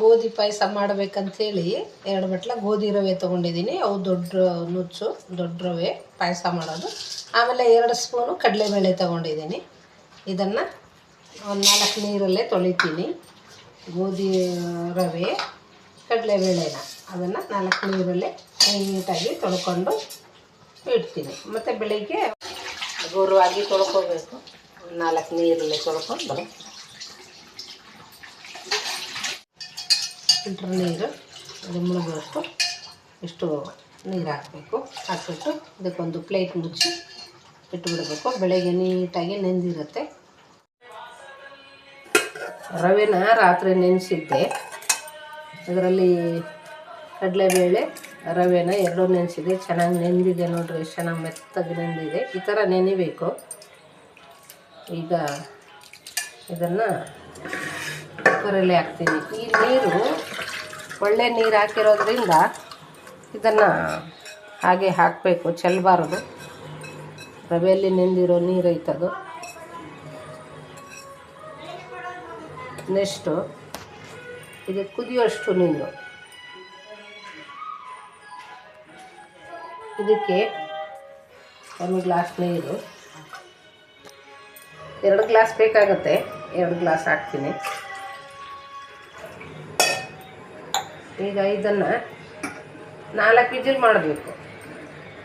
ಗೋಧಿ ಪಾಯಸ ಮಾಡ್ಬೇಕಂತೇಳಿ ಎರಡು ಬಟ್ಲ ಗೋಧಿ ರವೆ ತೊಗೊಂಡಿದ್ದೀನಿ. ಅವು ದೊಡ್ಡ ನುಚ್ಚು, ದೊಡ್ಡ ರವೆ ಪಾಯಸ ಮಾಡೋದು. ಆಮೇಲೆ ಎರಡು ಸ್ಪೂನು ಕಡಲೆಬೇಳೆ ತೊಗೊಂಡಿದ್ದೀನಿ. ಇದನ್ನು ಒಂದು ನಾಲ್ಕು ನೀರಲ್ಲೇ ತೊಳಿತೀನಿ. ಗೋಧಿ ರವೆ, ಕಡಲೆಬೇಳೆನ. ಅದನ್ನು ನಾಲ್ಕು ನೀರಲ್ಲೇ ನೀಟಾಗಿ ತೊಳ್ಕೊಂಡು ಇಡ್ತೀನಿ. ಮತ್ತು ಬೆಳಿಗ್ಗೆ ಹಗುರವಾಗಿ ತೊಳ್ಕೊಬೇಕು. ನಾಲ್ಕು ನೀರಲ್ಲೇ ತೊಳ್ಕೊಂಡು. ಫಿಲ್ಟ್ರ್ ನೀರು, ಅದು ಮುಳುಗುವಷ್ಟು ಇಷ್ಟು ನೀರು ಹಾಕಬೇಕು. ಹಾಕ್ಬಿಟ್ಟು ಇದಕ್ಕೊಂದು ಪ್ಲೇಟ್ ಮುಚ್ಚಿ ಇಟ್ಬಿಡಬೇಕು. ಬೆಳಗ್ಗೆ ನೀಟಾಗಿ ನೆಂದಿರುತ್ತೆ. ರವೆನ ರಾತ್ರಿ ನೆನೆಸಿದ್ದೆ. ಅದರಲ್ಲಿ ಕಡಲೆಬೇಳೆ, ರವೆನ ಎರಡೂ ನೆನೆಸಿದೆ. ಚೆನ್ನಾಗಿ ನೆಂದಿದೆ ನೋಡ್ರಿ ಎಷ್ಟು ಚೆನ್ನಾಗಿ ಮೆತ್ತಗೆ ನೆಂದಿದೆ. ಈ ಥರ ನೆನಿಬೇಕು. ಈಗ ಇದನ್ನು ಕುಕ್ಕರಲ್ಲಿ ಹಾಕ್ತೀನಿ. ಈ ನೀರು ಒಳ್ಳೆ ನೀರು ಹಾಕಿರೋದ್ರಿಂದ ಇದನ್ನು ಹಾಗೆ ಹಾಕಬೇಕು ಚೆಲ್ಲಬಾರ್ದು ರವೆಯಲ್ಲಿ ನೆಂದಿರೋ ನೀರು ಐತದು. ನೆಕ್ಸ್ಟು ಇದು ಕುದಿಯೋಷ್ಟು ನೀರು. ಇದಕ್ಕೆ ಒಂದು ಗ್ಲಾಸ್ ನೀರು. ಎರಡು ಗ್ಲಾಸ್ ಬೇಕಾಗುತ್ತೆ. ಎರಡು ಗ್ಲಾಸ್ ಹಾಕ್ತೀನಿ. ಈಗ ಇದನ್ನು ನಾಲ್ಕು ವಿಜಿಲ್ ಮಾಡಬೇಕು.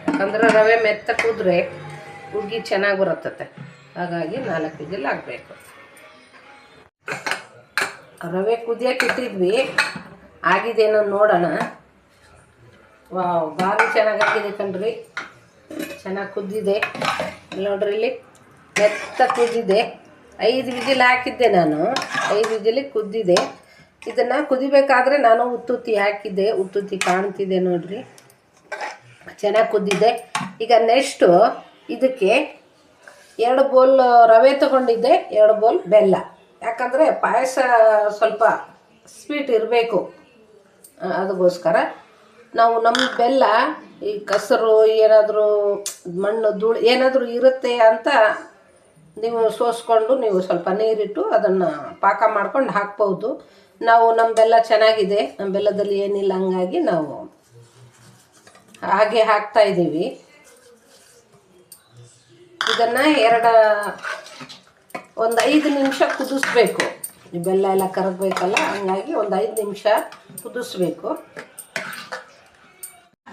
ಯಾಕಂದ್ರೆ ರವೆ ಮೆತ್ತ ಕುದ್ರೆ ಹುಗ್ಗಿ ಚೆನ್ನಾಗಿ ಬರುತ್ತೆ ಹಾಗಾಗಿ ನಾಲ್ಕು ವಿಜಿಲ್ ಹಾಕಬೇಕು. ರವೆ ಕುದಿಯಕ್ಕೆ ಇಟ್ಟಿದ್ವಿ. ಆಗಿದೇನೋ ನೋಡೋಣ. ವಾವ್ ಭಾರಿ ಚೆನ್ನಾಗಾಗಿದೆ ಕಣ್ರಿ. ಚೆನ್ನಾಗಿ ಕುದ್ದಿದೆ. ನೋಡ್ರಿ ಇಲ್ಲಿ ಮೆತ್ತ ಕುದ್ದಿದೆ. ಐದು ವಿಜಿಲ್ ಹಾಕಿದ್ದೆ ನಾನು. ಐದು ವಿಜಿಲಿಗೆ ಕುದ್ದಿದೆ. ಇದನ್ನು ಕುದಿಬೇಕಾದ್ರೆ ನಾನು ಉತ್ತುತ್ತಿ ಹಾಕಿದ್ದೆ ಉತ್ತುತ್ತಿ ಕಾಣ್ತಿದೆ ನೋಡ್ರಿ. ಚೆನ್ನಾಗಿ ಕುದ್ದಿದೆ ಈಗ ನೆಕ್ಸ್ಟು ಇದಕ್ಕೆ ಎರಡು ಬೋಲ್ ರವೆ ತಗೊಂಡಿದ್ದೆ, ಎರಡು ಬೋಲ್ ಬೆಲ್ಲ. ಯಾಕಂದರೆ ಪಾಯಸ ಸ್ವಲ್ಪ ಸ್ವೀಟ್ ಇರಬೇಕು. ಅದಕ್ಕೋಸ್ಕರ ನಾವು ನಮ್ಮ ಬೆಲ್ಲ ಈ ಕಸರು ಏನಾದರೂ ಮಣ್ಣು ಧೂಳು ಏನಾದರೂ ಇರುತ್ತೆ ಅಂತ ನೀವು ಸೋಸ್ಕೊಂಡು ನೀವು ಸ್ವಲ್ಪ ನೀರಿಟ್ಟು ಅದನ್ನು ಪಾಕ ಮಾಡ್ಕೊಂಡು ಹಾಕ್ಬೋದು. ನಾವು ನಮ್ಮ ಬೆಲ್ಲ ಚೆನ್ನಾಗಿದೆ. ನಮ್ಮ ಬೆಲ್ಲದಲ್ಲಿ ಏನಿಲ್ಲ ಹಂಗಾಗಿ ನಾವು ಹಾಗೆ ಹಾಕ್ತಾ ಇದ್ದೀವಿ. ಇದನ್ನು ಎರಡು ಒಂದು ಐದು ನಿಮಿಷ ಕುದಿಸ್ಬೇಕು. ಈ ಬೆಲ್ಲ ಎಲ್ಲ ಕರಗಬೇಕಲ್ಲ, ಹಂಗಾಗಿ ಒಂದು ಐದು ನಿಮಿಷ ಕುದಿಸ್ಬೇಕು.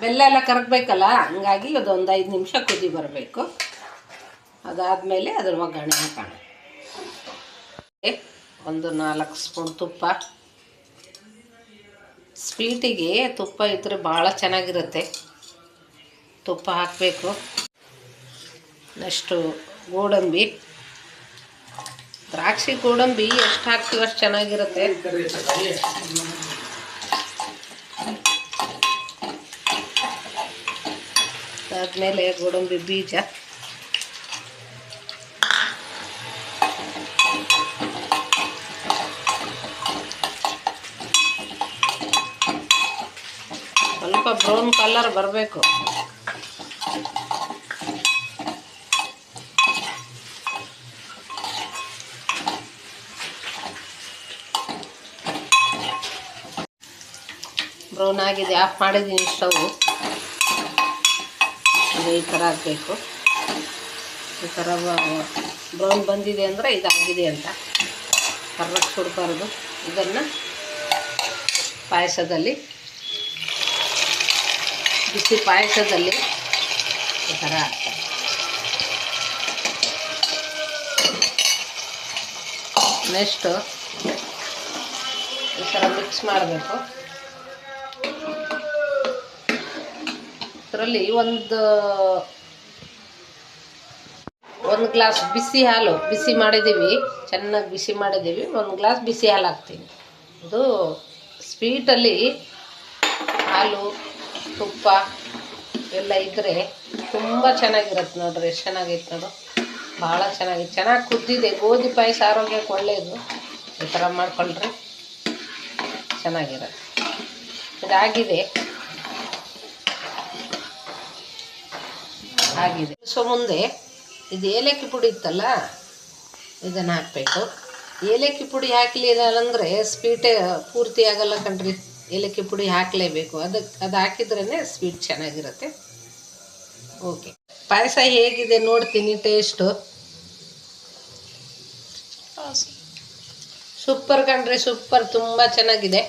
ಬೆಲ್ಲ ಎಲ್ಲ ಕರಗಬೇಕಲ್ಲ, ಹಂಗಾಗಿ ಅದೊಂದು ಐದು ನಿಮಿಷ ಕುದಿ ಬರಬೇಕು. ಅದಾದಮೇಲೆ ಅದ್ರ ಒಗ್ಗರಣೆ ಹಾಕೋಣ ಒಂದು ನಾಲ್ಕು ಸ್ಪೂನ್ ತುಪ್ಪ. ಸ್ವೀಟಿಗೆ ತುಪ್ಪ ಇದ್ದರೆ ಭಾಳ ಚೆನ್ನಾಗಿರುತ್ತೆ. ತುಪ್ಪ ಹಾಕಬೇಕು. ನೆಕ್ಸ್ಟು ಗೋಡಂಬಿ. ದ್ರಾಕ್ಷಿ, ಗೋಡಂಬಿ ಎಷ್ಟು ಹಾಕ್ತೀವಿ ಅಷ್ಟು ಚೆನ್ನಾಗಿರುತ್ತೆ. ಅದಾದಮೇಲೆ ಗೋಡಂಬಿ ಬೀಜ. ಸ್ವಲ್ಪ ಬ್ರೌನ್ ಕಲರ್ ಬರಬೇಕು. ಬ್ರೌನ್ ಆಗಿದೆ, ಆಫ್ ಮಾಡಿದ್ದೀನಿ ಸ್ಟವ್. ಅದು ಈ ಥರ ಆಗಬೇಕು. ಈ ಥರ ಬ್ರೌನ್ ಬಂದಿದೆ ಅಂದರೆ ಇದಾಗಿದೆ ಅಂತ. ಕರ್ರಕ್ಕೆ ಸುಡಬಾರ್ದು. ಇದನ್ನು ಪಾಯಸದಲ್ಲಿ ಬಿಸಿ ಪಾಯಸದಲ್ಲಿ ಈ ಥರ ಹಾಕ್ತಾರೆ ನೆಕ್ಸ್ಟು ಈ ಥರ ಮಿಕ್ಸ್ ಮಾಡಬೇಕು. ಇದರಲ್ಲಿ ಒಂದು ಒಂದು ಗ್ಲಾಸ್ ಬಿಸಿ ಹಾಲು, ಬಿಸಿ ಮಾಡಿದ್ದೀವಿ, ಚೆನ್ನಾಗಿ ಬಿಸಿ ಮಾಡಿದ್ದೀವಿ, ಒಂದು ಗ್ಲಾಸ್ ಬಿಸಿ ಹಾಲು ಹಾಕ್ತೀನಿ. ಇದು ಸ್ವೀಟಲ್ಲಿ ಹಾಲು ತುಪ್ಪ ಎಲ್ಲ ಇದ್ದರೆ ತುಂಬ ಚೆನ್ನಾಗಿರುತ್ತೆ ನೋಡ್ರಿ, ಎಷ್ಟು ಚೆನ್ನಾಗೈತೆ ನೋಡು. ಭಾಳ ಚೆನ್ನಾಗಿದೆ ಚೆನ್ನಾಗಿ ಕುದ್ದಿದೆ. ಗೋಧಿ ಪಾಯಸ ಆರೋಗ್ಯಕ್ಕೆ ಒಳ್ಳೆಯದು ಈ ಥರ ಮಾಡ್ಕೊಂಡ್ರೆ ಚೆನ್ನಾಗಿರುತ್ತೆ. ಇದಾಗಿದೆ. ಆಗಿದೆ. ಸೊ ಮುಂದೆ ಇದು ಏಲಕ್ಕಿ ಪುಡಿ ಇತ್ತಲ್ಲ, ಇದನ್ನು ಹಾಕಬೇಕು. ಏಲಕ್ಕಿ ಪುಡಿ ಹಾಕಲಿಲ್ಲ ಅಂದರೆ ಸ್ವೀಟೇ ಪೂರ್ತಿ ಆಗಲ್ಲ ಕಣ್ರಿ. ಏಲಕ್ಕಿ ಪುಡಿ ಹಾಕಲೇಬೇಕು. ಅದಕ್ಕೆ ಅದು ಹಾಕಿದ್ರೇ ಸ್ವೀಟ್ ಚೆನ್ನಾಗಿರುತ್ತೆ. ಓಕೆ ಪಾಯಸ ಹೇಗಿದೆ ನೋಡ್ತೀನಿ ಟೇಸ್ಟು ಸೂಪರ್ ಕಂಡ್ರೆ ಸೂಪರ್ ತುಂಬ ಚೆನ್ನಾಗಿದೆ.